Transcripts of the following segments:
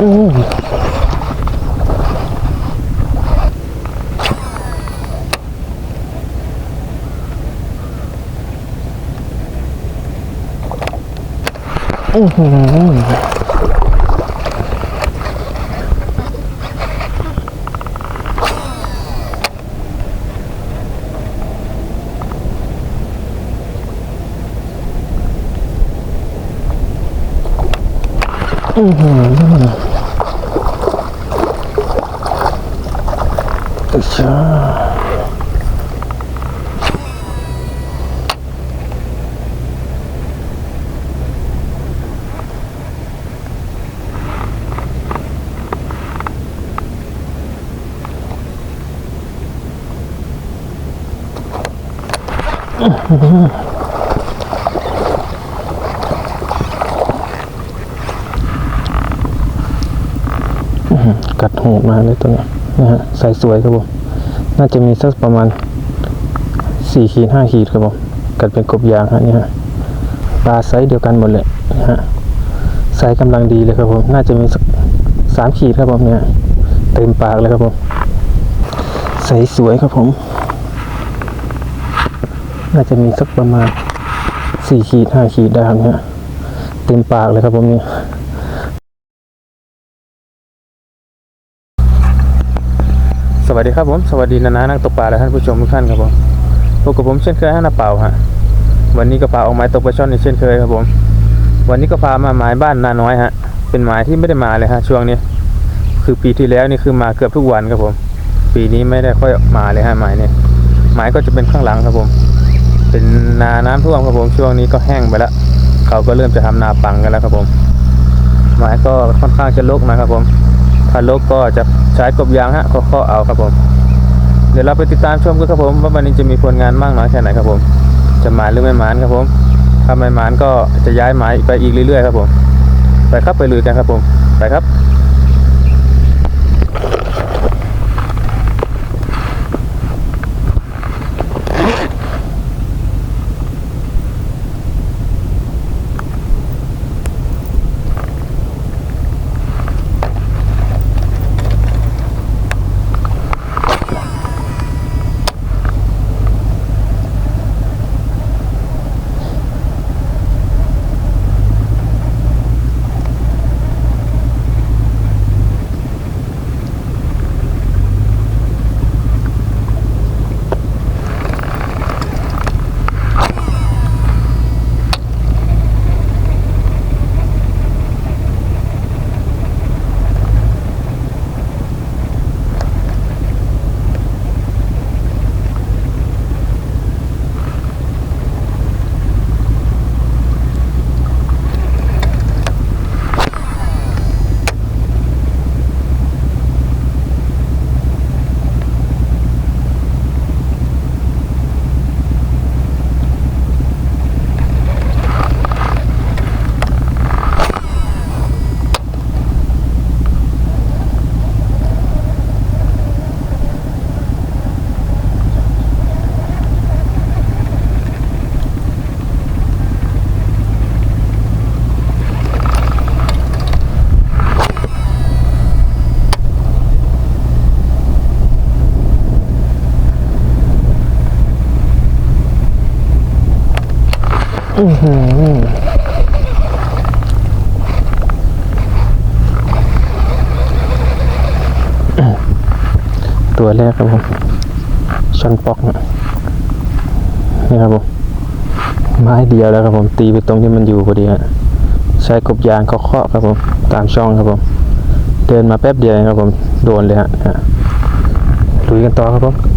อืมอื้อหืออื้อหื ออึชากัดหดมาเลยตัวเนี้ย นะฮะใส่สวยครับผมน่าจะมีสักประมาณสี่ขีดห้าขีดครับผมกัดเป็นกบยางฮะนี่ฮะปลาไซส์เดียวกันหมดเลยนะฮะไซส์กำลังดีเลยครับผมน่าจะมีสักสามขีดครับผมเนี่ยเต็มปากเลยครับผมใสสวยครับผม น่าจะมีสักประมาณสี่ขีดห้าขีดได้ครับเนี่ยเต็มปากเลยครับผมเนี่ย สวัสดีครับผมสวัสดีนานานักตกปลาและท่านผู้ชมทุกท่านครับผมพบกับผมเช่นเคยฮะนาเป่าฮะวันนี้ก็พาออกหมายตกปลาช่อนในเช่นเคยครับผม วันนี้ก็พามาหมายบ้านนาน้อยฮะ เป็นหมายที่ไม่ได้มาเลยฮะช่วงนี้ คือปีที่แล้วนี่คือมาเกือบทุกวันครับผม ปีนี้ไม่ได้ค่อยมาเลยฮะหมายเนี่ยหมายก็จะเป็นข้างหลังครับผม เป็นนาน้ำท่วมครับผมช่วงนี้ก็แห้งไปแล้วเขาก็เริ่มจะทำนาปังกันแล้วครับผม หมายก็ค่อนข้างจะรกนะครับผม พันลกก็จะใช้กบยางฮะเคาะๆเอาครับผม เดี๋ยวเราไปติดตามชมกันครับผมว่าวันนี้จะมีผลงานมากน้อยแค่ไหนครับผม จะหมานหรือไม่หมานครับผมถ้าไม่หมานก็จะย้ายหมายไปอีกเรื่อยๆครับผม ไปครับไปลุยกันครับผม ไปครับ อือหือตัวแรกครับผมชอนปอกนะนี่ครับผมไม้เดียวแล้วครับผมตีไปตรงที่มันอยู่พอดีฮะใช้กบยางเคาะครับผมตามช่องครับผมเดินมาแป๊บเดียวครับผมโดนเลยฮะฮะลุยกันต่อครับผม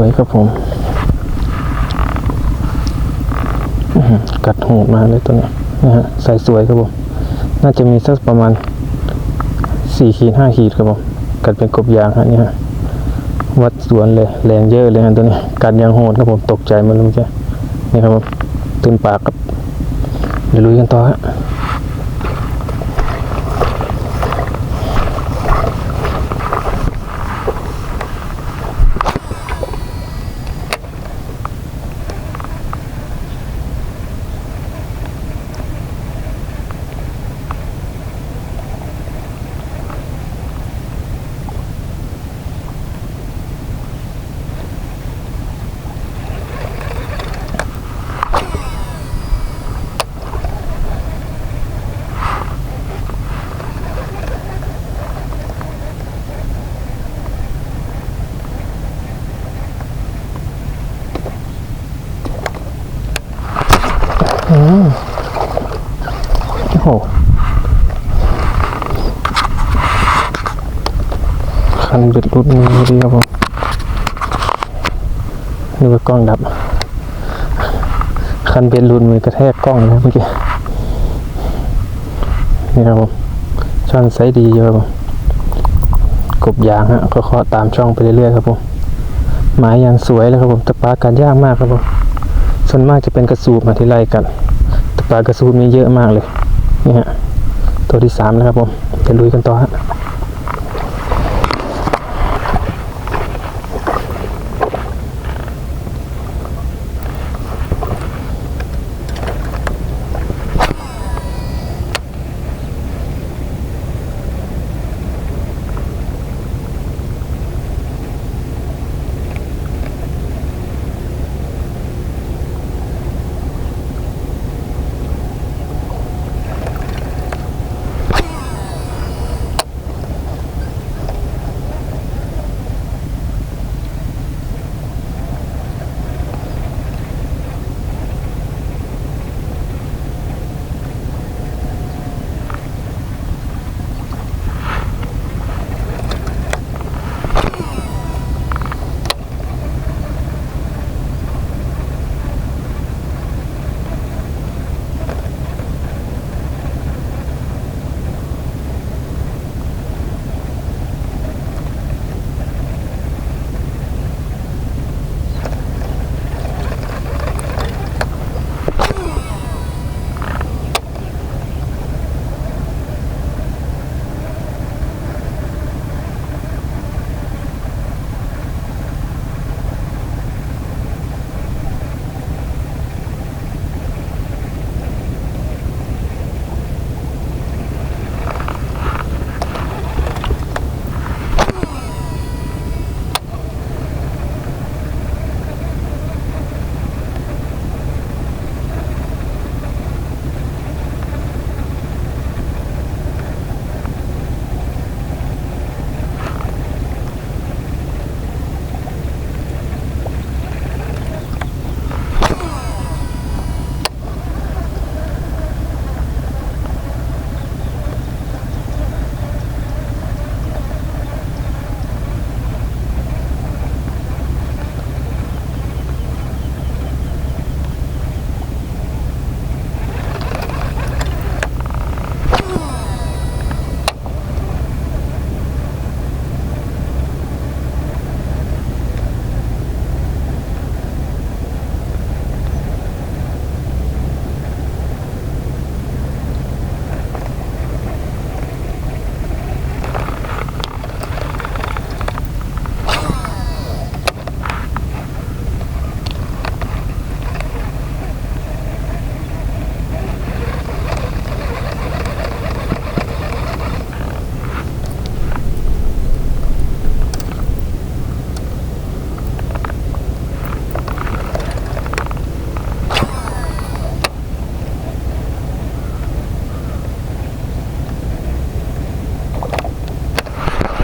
วยครับผมอื้อหือกัดหูมาเลยตัวนี้นะฮะใส่สวยครับผม น่าจะมีสักประมาณสี่ขีดห้าขีดครับผมกัดเป็นกบยางฮะนี่ฮะวัดสวนเลยแรงเยอะเลยฮะตัวนี้กัดยางโหดครับผมตกใจมันเลยเมื่อกี้นี่ครับผมตื่นปากครับเดี๋ยวลุยกันต่อฮะ ดมือดีครับผมนึกว่ากล้องดับ คันเบ็ดรุดมือกระแทกกล้องนะเมื่อกี้ นี่ครับผมช่อนไซส์ดีเยอะครับผมกบยางฮะก็เคาะตามช่องไปเรื่อยๆครับผมหมายยางสวยเลยครับผมต่ปากันยากมากครับผมส่วนมากจะเป็นกระสูบมาที่ไล่กันต่ปากระสูบมีเยอะมากเลยนี่ฮะตัวที่สามแล้วครับผมจะลุยกันต่อฮะ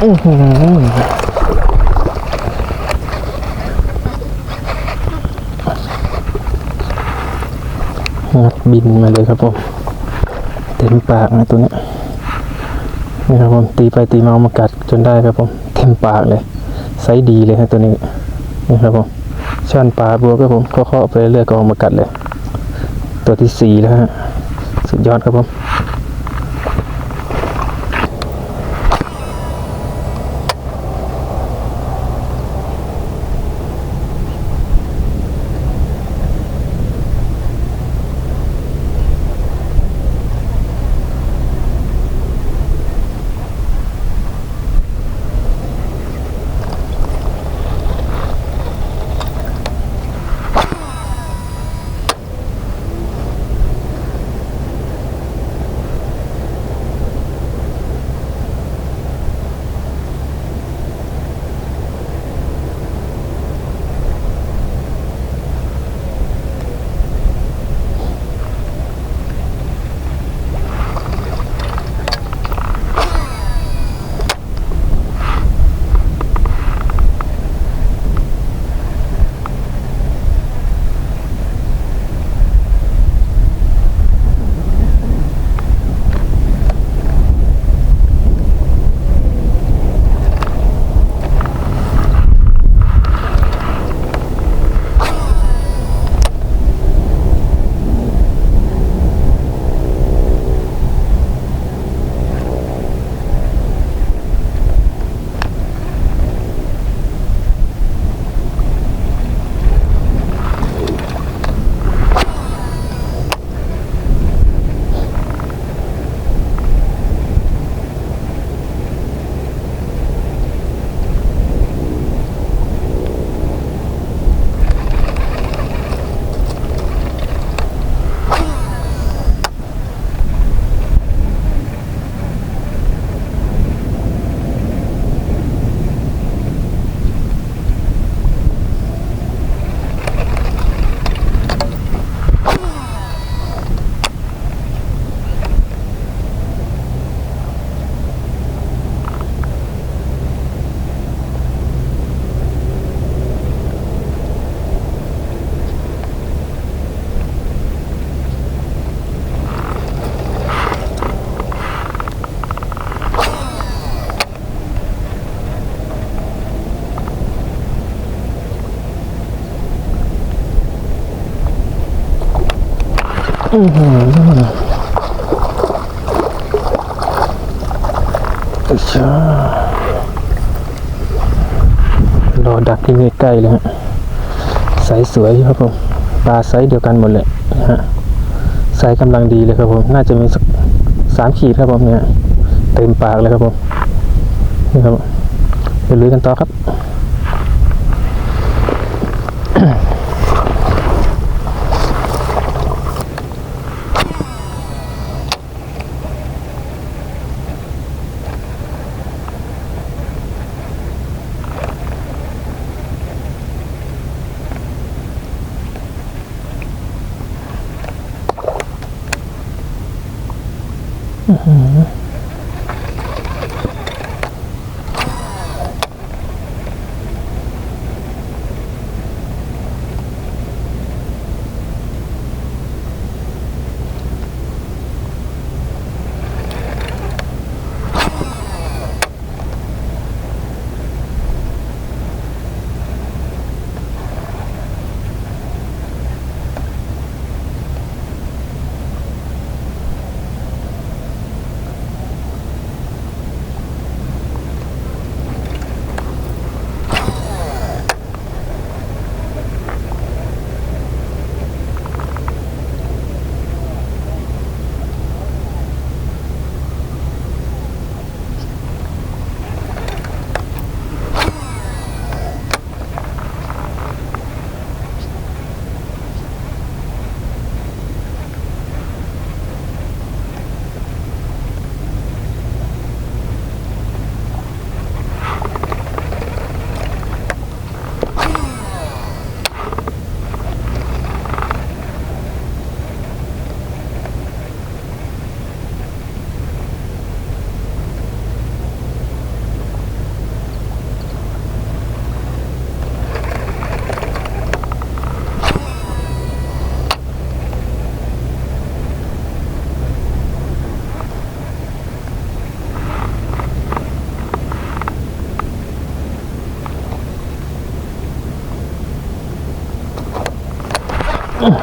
อื้อหือหดบินมาเลยครับผมเต็มปากนะตัวนี้นี่ครับผมตีไปตีมาเอามากัดจนได้ครับผมเต็มปากเลยไซดีเลยฮะตัวนี้นี่ครับผมช่อนปลาบัวครับผมเคาะๆไปเรื่อยๆก็เอามากัดเลย ตัวที่สี่แล้วฮะสุดยอดครับผม อื้อหืออิชารอดักที่ใกล้ๆเลยฮะไซส์สวยครับผมปลาไซส์เดียวกันหมดเลยนะฮะไซส์กำลังดีเลยครับผมน่าจะมีสักสามขีดครับผมเนี่ยเต็มปากเลยครับผมนี่ครับไปลุยกันต่อครับ อ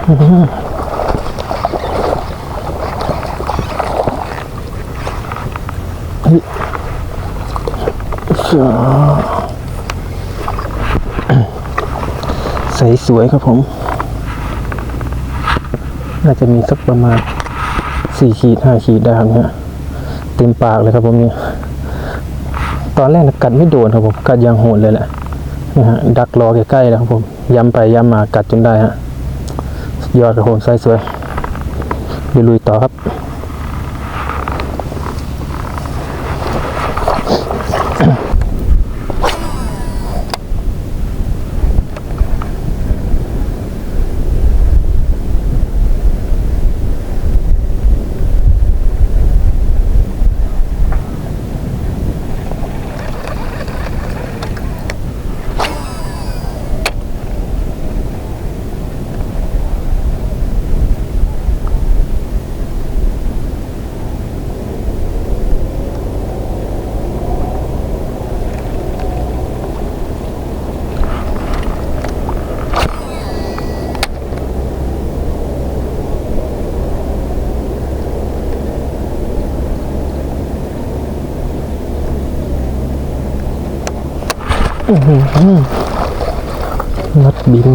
ใสสวยครับผม น่าจะมีสักประมาณสี่ขีดห้าขีดได้ครับเนี่ยเต็มปากเลยครับผมเนี่ยตอนแรกกัดไม่โดนครับผม กัดยางโหดเลยแหละนี่ฮะดักรอใกล้ๆแล้วครับผมย้ำไปย้ำมากัดจนได้ฮะ ยอดครับผมไซส์สวยเดี๋ยวลุยต่อครับ นัดบิน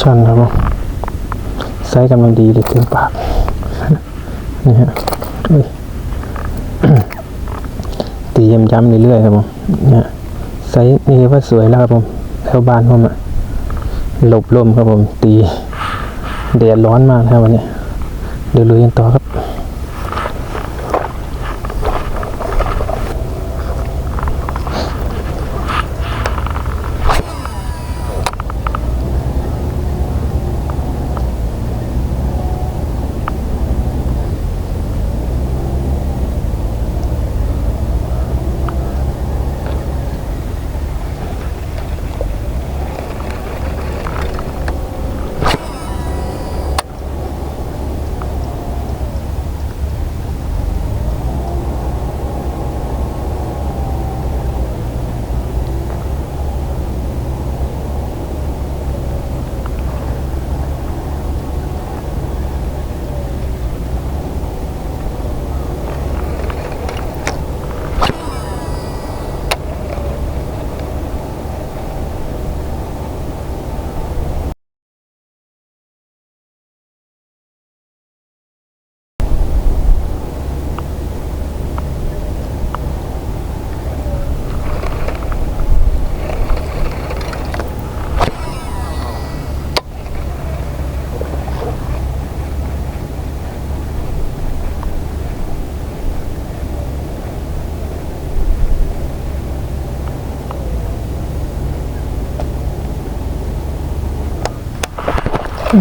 ชันครับผมไซส์กำลังดีเลยเต็มปากนี่ฮะอุ้ยตีย้ำๆเรื่อยๆครับผมเนี่ยไซส์นี่ว่าสวยแล้วครับผมแถวบ้านผมอะหลบลมครับผมตีแดดร้อนมากนะครับวันนี้เดี๋ยวลุยกันต่อครับ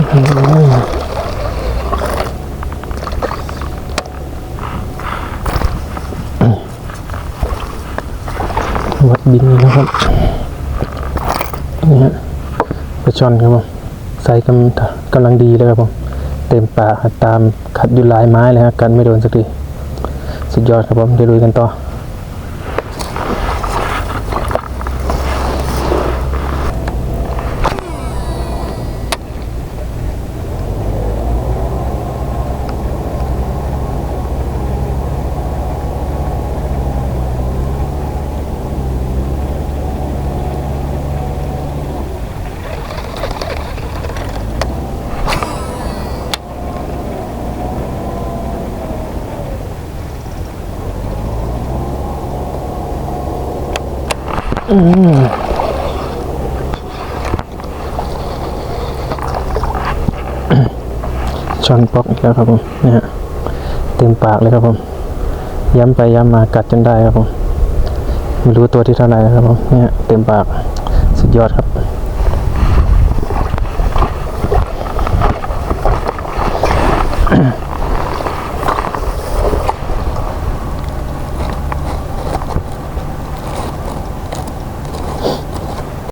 วัดบินนะครับนี่ฮะปลาช่อนครับผมไซส์กำกำลังดีเลยครับผม เต็มปากตามขัดอยู่หลายไม้เลยฮะกันไม่โดนสักที สุดยอดครับผมเดี๋ยวลุยกันต่อ ช้อนป๊อกอีกแล้วครับผมเนี่ยฮะเต็มปากเลยครับผม ย้ำไปย้ำมากัดจนได้ครับผม ไม่รู้ตัวที่เท่าไหร่นะครับผมเนี่ยเต็มปาก สุดยอดครับ